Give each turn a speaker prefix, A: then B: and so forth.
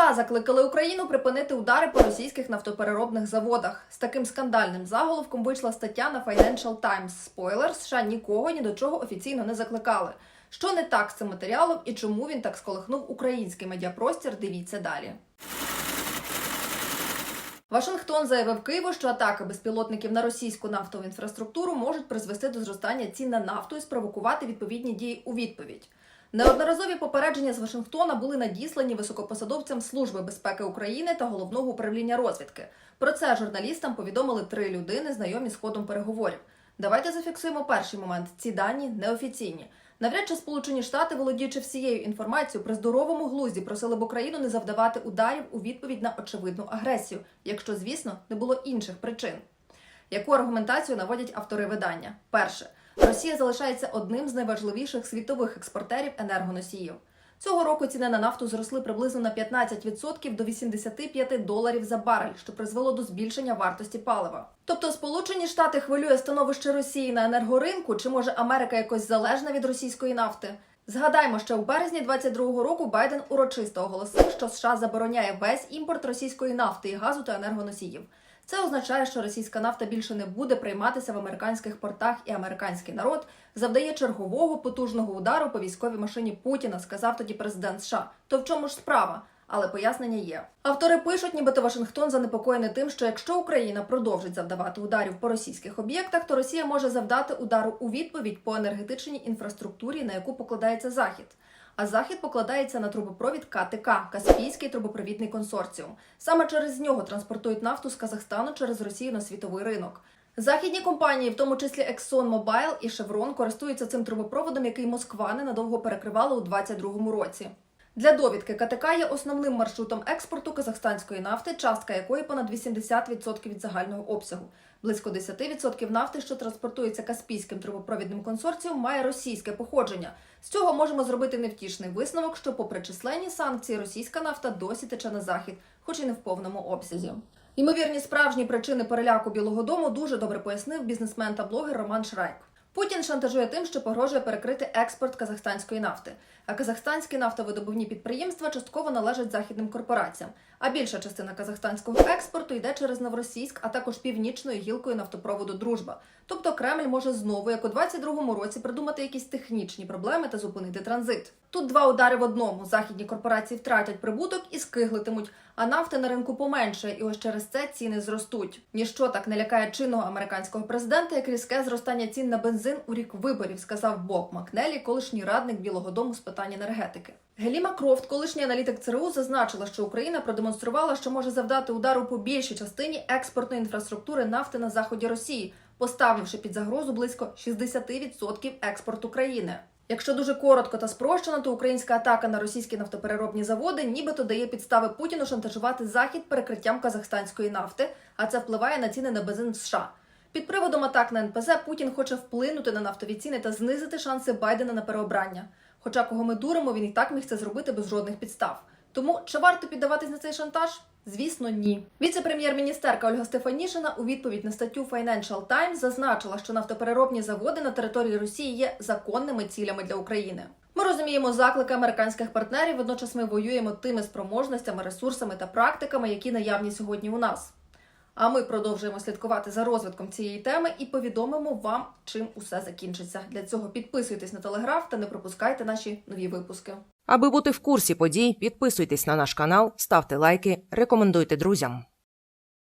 A: США закликали Україну припинити удари по російських нафтопереробних заводах. З таким скандальним заголовком вийшла стаття на Financial Times. Спойлер, США нікого ні до чого офіційно не закликали. Що не так з цим матеріалом і чому він так сколихнув український медіапростір? Дивіться далі. Вашингтон заявив Києву, що атаки безпілотників на російську нафтову інфраструктуру можуть призвести до зростання цін на нафту і спровокувати відповідні дії у відповідь. Неодноразові попередження з Вашингтона були надіслані високопосадовцям Служби безпеки України та головного управління розвідки. Про це журналістам повідомили три людини, знайомі з ходом переговорів. Давайте зафіксуємо перший момент. Ці дані неофіційні. Навряд чи Сполучені Штати, володіючи всією інформацією, при здоровому глузді просили б Україну не завдавати ударів у відповідь на очевидну агресію, якщо, звісно, не було інших причин. Яку аргументацію наводять автори видання? Перше, Росія залишається одним з найважливіших світових експортерів енергоносіїв. Цього року ціни на нафту зросли приблизно на 15% до 85 доларів за барель, що призвело до збільшення вартості палива. Тобто Сполучені Штати хвилює становище Росії на енергоринку, чи може Америка якось залежна від російської нафти? Згадаймо, що у березні 22-го року Байден урочисто оголосив, що США забороняє весь імпорт російської нафти і газу та енергоносіїв. Це означає, що російська нафта більше не буде прийматися в американських портах, і американський народ завдає чергового потужного удару по військовій машині Путіна, сказав тоді президент США. То в чому ж справа? Але пояснення є. Автори пишуть, нібито Вашингтон занепокоєний тим, що якщо Україна продовжить завдавати ударів по російських об'єктах, то Росія може завдати удару у відповідь по енергетичній інфраструктурі, на яку покладається захід. А захід покладається на трубопровід КТК Каспійський трубопровідний консорціум. Саме через нього транспортують нафту з Казахстану через Росію на світовий ринок. Західні компанії, в тому числі ExxonMobil і Chevron, користуються цим трубопроводом, який Москва ненадовго перекривала у 2022 році. Для довідки КТК є основним маршрутом експорту казахстанської нафти, частка якої понад 80% від загального обсягу. Близько 10% нафти, що транспортується Каспійським трубопровідним консорціум, має російське походження. З цього можемо зробити невтішний висновок, що, попри численні санкції, російська нафта досі тече на захід, хоч і не в повному обсязі. Ймовірні справжні причини переляку Білого Дому дуже добре пояснив бізнесмен та блогер Роман Шрайк. Путін шантажує тим, що погрожує перекрити експорт казахстанської нафти. А казахстанські нафтовидобувні підприємства частково належать західним корпораціям. А більша частина казахстанського експорту йде через Новоросійськ, а також північною гілкою нафтопроводу Дружба. Тобто Кремль може знову, як у 22-му році, придумати якісь технічні проблеми та зупинити транзит. Тут два удари в одному: західні корпорації втратять прибуток і скиглитимуть, а нафти на ринку поменше, і ось через це ціни зростуть. Ніщо так не лякає чинного американського президента, як різке зростання цін на бензин у рік виборів, сказав Боб Макнелі, колишній радник Білого Дому з питань енергетики. Геліма Крофт, колишній аналітик ЦРУ, зазначила, що Україна продемонструвала, що може завдати удару по більшій частині експортної інфраструктури нафти на заході Росії, поставивши під загрозу близько 60% експорту країни. Якщо дуже коротко та спрощено, то українська атака на російські нафтопереробні заводи нібито дає підстави Путіну шантажувати захід перекриттям казахстанської нафти, а це впливає на ціни на бензин в США. Під приводом атак на НПЗ Путін хоче вплинути на нафтові ціни та знизити шанси Байдена на переобрання. Хоча кого ми дуримо, він і так міг це зробити без жодних підстав. Тому чи варто піддаватись на цей шантаж? Звісно, ні. Віце-прем'єр-міністерка Ольга Стефанішина у відповідь на статтю Financial Times зазначила, що нафтопереробні заводи на території Росії є законними цілями для України. Ми розуміємо заклики американських партнерів. Водночас ми воюємо тими спроможностями, ресурсами та практиками, які наявні сьогодні у нас. А ми продовжуємо слідкувати за розвитком цієї теми і повідомимо вам, чим усе закінчиться. Для цього підписуйтесь на телеграф та не пропускайте наші нові випуски.
B: Аби бути в курсі подій, підписуйтесь на наш канал, ставте лайки, рекомендуйте друзям.